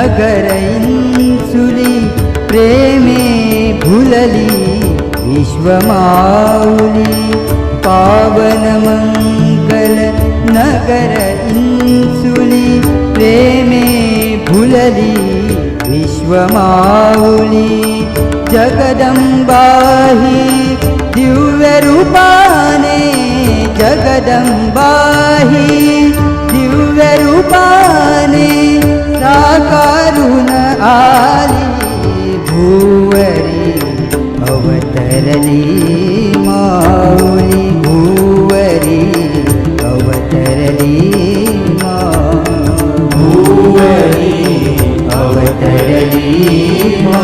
नगर प्रेमे भुलली विश्वमाउली पावनमङ्गल नगर इन्सुली प्रेमे भुलली विश्वमाउली जगदम्बाहि दिव्यरूपाने जगदम्बाहि अवतरली माऊली भूवरी अवतरली मा भूवरी अवतरली मा